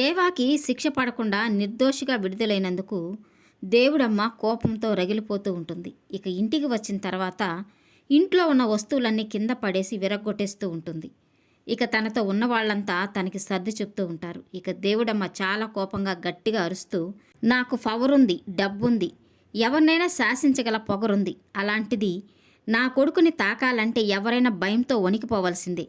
దేవాకి శిక్ష పడకుండా నిర్దోషిగా విడుదలైనందుకు దేవుడమ్మ కోపంతో రగిలిపోతూ ఉంటుంది. ఇక ఇంటికి వచ్చిన తర్వాత ఇంట్లో ఉన్న వస్తువులన్నీ కింద పడేసి విరగ్గొట్టేస్తూ ఉంటుంది. ఇక తనతో ఉన్న వాళ్ళంతా తనకి సర్ది చెప్తూ ఉంటారు. ఇక దేవుడమ్మ చాలా కోపంగా గట్టిగా అరుస్తూ నాకు ఫవరుంది డబ్బుంది ఎవరినైనా శాసించగల పొగరుంది. అలాంటిది నా కొడుకుని తాకాలంటే ఎవరైనా భయంతో వణికిపోవలసిందే.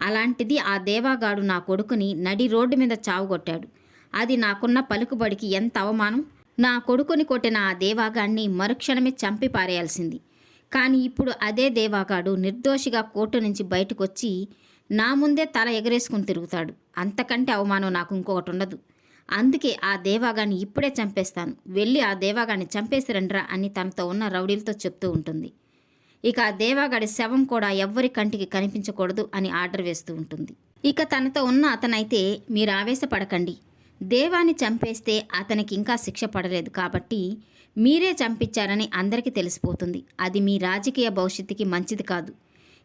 అలాంటిది ఆ దేవాగాడు నా కొడుకుని నడి రోడ్డు మీద చావుగొట్టాడు. అది నాకున్న పలుకుబడికి ఎంత అవమానం? నా కొడుకుని కొట్టిన ఆ దేవాగాడిని మరుక్షణమే చంపి పారేయాల్సింది. కానీ ఇప్పుడు అదే దేవాగాడు నిర్దోషిగా కోర్టు నుంచి బయటకొచ్చి నా ముందే తల ఎగరేసుకుని తిరుగుతాడు. అంతకంటే అవమానం నాకు ఇంకొకటి ఉండదు. అందుకే ఆ దేవాగాన్ని ఇప్పుడే చంపేస్తాను. వెళ్ళి ఆ దేవాగాన్ని చంపేసిరండ్రా అని తనతో ఉన్న రౌడీలతో చెప్తూ ఉంటుంది. ఇక దేవాగడి దేవాగాడి శవం కూడా ఎవ్వరి కంటికి కనిపించకూడదు అని ఆర్డర్ వేస్తూ ఉంటుంది. ఇక తనతో ఉన్న అతనైతే మీరు ఆవేశపడకండి. దేవాన్ని చంపేస్తే అతనికి ఇంకా శిక్ష పడలేదు కాబట్టి మీరే చంపించారని అందరికీ తెలిసిపోతుంది. అది మీ రాజకీయ భవిష్యత్తుకి మంచిది కాదు.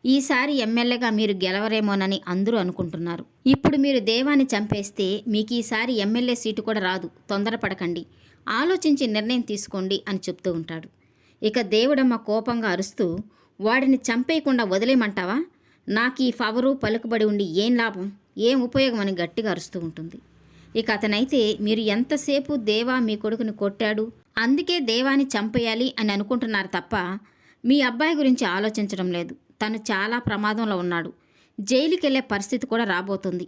ఈసారి ఎమ్మెల్యేగా మీరు గెలవరేమోనని అందరూ అనుకుంటున్నారు. ఇప్పుడు మీరు దేవాన్ని చంపేస్తే మీకు ఈసారి ఎమ్మెల్యే సీటు కూడా రాదు. తొందరపడకండి. ఆలోచించి నిర్ణయం తీసుకోండి అని చెప్తూ ఉంటాడు. ఇక దేవుడమ్మ కోపంగా అరుస్తూ వాడిని చంపేయకుండా వదిలేయమంటావా? నాకు ఈ ఫవరు పలుకుబడి ఉండి ఏం లాభం? ఏం ఉపయోగం? అని గట్టిగా అరుస్తూ ఉంటుంది. ఇక అతనైతే మీరు ఎంతసేపు దేవా మీ కొడుకుని కొట్టాడు? అందుకే దేవాని చంపేయాలి అని అనుకుంటున్నారు తప్ప మీ అబ్బాయి గురించి ఆలోచించడం లేదు. తను చాలా ప్రమాదంలో ఉన్నాడు. జైలుకెళ్ళే పరిస్థితి కూడా రాబోతుంది.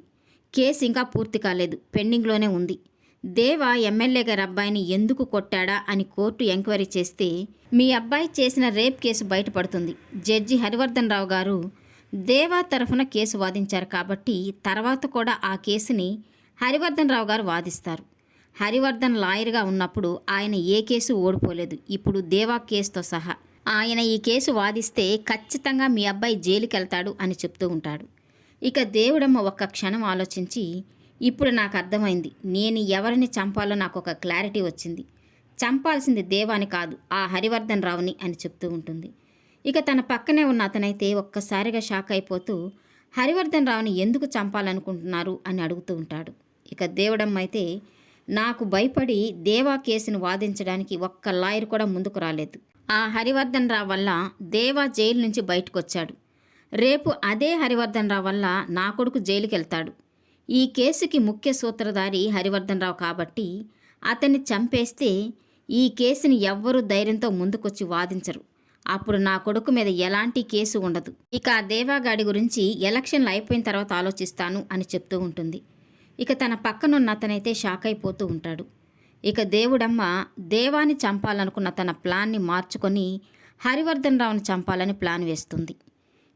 కేసు ఇంకా పూర్తి కాలేదు. పెండింగ్లోనే ఉంది. దేవ ఎమ్మెల్యే గారి అబ్బాయిని ఎందుకు కొట్టాడా అని కోర్టు ఎంక్వైరీ చేస్తే మీ అబ్బాయి చేసిన రేప్ కేసు బయటపడుతుంది. జడ్జి హరివర్ధన్ రావు గారు దేవా తరఫున కేసు వాదించారు కాబట్టి తర్వాత కూడా ఆ కేసుని హరివర్ధన్ రావు గారు వాదిస్తారు. హరివర్ధన్ లాయర్గా ఉన్నప్పుడు ఆయన ఏ కేసు ఓడిపోలేదు. ఇప్పుడు దేవా కేసుతో సహా ఆయన ఈ కేసు వాదిస్తే ఖచ్చితంగా మీ అబ్బాయి జైలుకెళ్తాడు అని చెప్తూ ఉంటాడు. ఇక దేవుడమ్మ ఒక్క క్షణం ఆలోచించి ఇప్పుడు నాకు అర్థమైంది. నేను ఎవరిని చంపాలో నాకు ఒక క్లారిటీ వచ్చింది. చంపాల్సింది దేవాని కాదు ఆ హరివర్ధన్ రావుని అని చెప్తూ ఉంటుంది. ఇక తన పక్కనే ఉన్న అతనైతే ఒక్కసారిగా షాక్ అయిపోతూ హరివర్ధన్ రావుని ఎందుకు చంపాలనుకుంటున్నారు అని అడుగుతూ ఉంటాడు. ఇక దేవుడమ్మ అయితే నాకు భయపడి దేవా కేసును వాదించడానికి ఒక్క లాయర్ కూడా ముందుకు రాలేదు. ఆ హరివర్ధన్ రావు వల్ల దేవా జైలు నుంచి బయటకు వచ్చాడు రేపు అదే హరివర్ధన్ రావు వల్ల నా కొడుకు జైలుకి వెళ్తాడు ఈ కేసుకి ముఖ్య సూత్రధారి హరివర్ధన్ రావు కాబట్టి అతన్ని చంపేస్తే ఈ కేసుని ఎవ్వరూ ధైర్యంతో ముందుకొచ్చి వాదించరు. అప్పుడు నా కొడుకు మీద ఎలాంటి కేసు ఉండదు. ఇక ఆ దేవాగాడి గురించి ఎలక్షన్లు అయిపోయిన తర్వాత ఆలోచిస్తాను అని చెప్తూ ఉంటుంది. ఇక తన పక్కనున్న అతనైతే షాక్ అయిపోతూ ఉంటాడు. ఇక దేవుడమ్మ దేవాన్ని చంపాలనుకున్న తన ప్లాన్ని మార్చుకొని హరివర్ధన్ రావుని చంపాలని ప్లాన్ వేస్తుంది.